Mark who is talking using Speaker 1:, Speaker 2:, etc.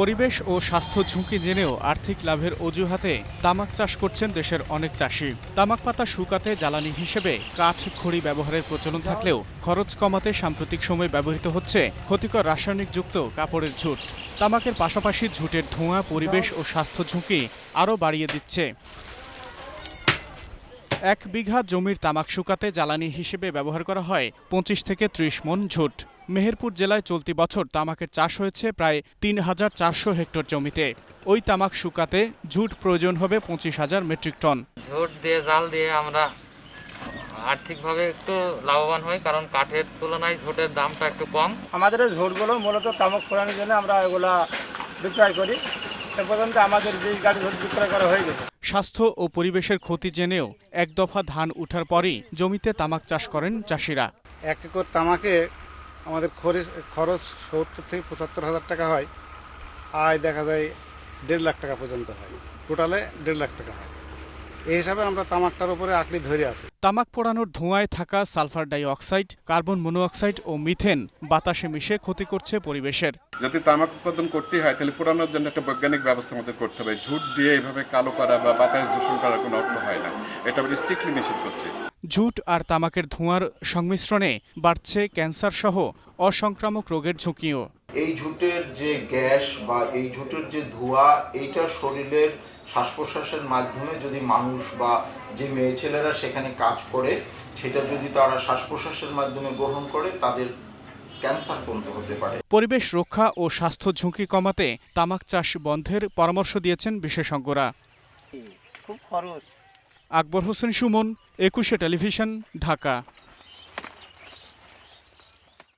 Speaker 1: পরিবেশ ও স্বাস্থ্য ঝুঁকি জেনেও আর্থিক লাভের অজুহাতে তামাক চাষ করছেন দেশের অনেক চাষি। তামাক পাতা শুকাতে জ্বালানি হিসেবে কাঠ, খড়ি ব্যবহারের প্রচলন থাকলেও খরচ কমাতে সাম্প্রতিক সময়ে ব্যবহৃত হচ্ছে ক্ষতিকর রাসায়নিকযুক্ত কাপড়ের ঝুট। তামাকের পাশাপাশি ঝুটের ধোঁয়া, পরিবেশ ও স্বাস্থ্য ঝুঁকি আরও বাড়িয়ে দিচ্ছে। এক বিঘা জমির তামাক শুকাতে জ্বালানি হিসেবে ব্যবহার করা হয় পঁচিশ থেকে ত্রিশ মন ঝুট। মেহেরপুর জেলায় চলতি বছর তামাকের চাষ হয়েছে প্রায় তিন হাজার চারশো হেক্টর জমিতে। ওই তামাক শুকাতে ঝুট প্রয়োজন হবে পঁচিশ হাজার মেট্রিক টন।
Speaker 2: ঝোট দিয়ে জাল দিয়ে আমরা আর্থিকভাবে একটু লাভবান হই কারণ কাঠের তুলনায় ঝোটের দামটা একটু কম।
Speaker 3: আমাদের এই ঝোড়গুলো মূলত তামাক ফোড়ানোর জন্য আমরা এগুলা বিক্রয় করি। এ পর্যন্ত আমাদের বিশ গাড়ি ঝোট বিক্রয় করা হয়ে গেছে।
Speaker 1: স্বাস্থ্য ও পরিবেশের ক্ষতি জেনেও এক দফা ধান উঠার পরেই জমিতে তামাক চাষ করেন চাষিরা।
Speaker 4: এক একর তামাকে আমাদের খরচ খরচ সত্তর থেকে পঁচাত্তর হাজার টাকা হয়। আয় দেখা যায় দেড় লাখ টাকা পর্যন্ত হয়। টোটালে দেড় লাখ টাকা হয়। এই হিসাবে আমরা তামাকটার উপরে আঁকড়ি ধরে আছি।
Speaker 1: তামাক পোড়ানোর ধোঁয়ায় থাকা sulphur dioxide carbon monoxide ও মিথেন বাতাসে মিশে ক্ষতি করছে পরিবেশের।
Speaker 5: যদি তামাক উৎপাদন করতে হয় তাহলে পোড়ানোর জন্য একটা বৈজ্ঞানিক ব্যবস্থা আমাদের করতে হবে। ঝুট দিয়ে এভাবে কালো করা বা বাতাস দূষণ করার কোনো অর্থ হয় না। এটা আমরা স্ট্রিক্টলি নিষেধ করছি।
Speaker 1: ঝুট আর তামাকের ধোঁয়ার সংমিশ্রণে বাড়ছে ক্যান্সার সহ অসংক্রামক রোগের ঝুঁকিও।
Speaker 6: এই ঝুটের যে গ্যাস বা এই ঝুটের যে ধোঁয়া এইটা শরীরের শ্বাস প্রশ্বাসের মাধ্যমে যদি মানুষ বা যে মেয়ে ছেলেরা সেখানে কাজ করে সেটা যদি তারা শ্বাস প্রশ্বাসের মাধ্যমে গ্রহণ করে তাদের ক্যান্সার পর্যন্ত হতে পারে।
Speaker 1: পরিবেশ রক্ষা ও স্বাস্থ্য ঝুঁকি কমাতে তামাক চাষ বন্ধের পরামর্শ দিয়েছেন বিশেষজ্ঞরা।
Speaker 3: খুব খরচ।
Speaker 1: আকবর হোসেন সুমন একুশে টেলিভিশন ঢাকা।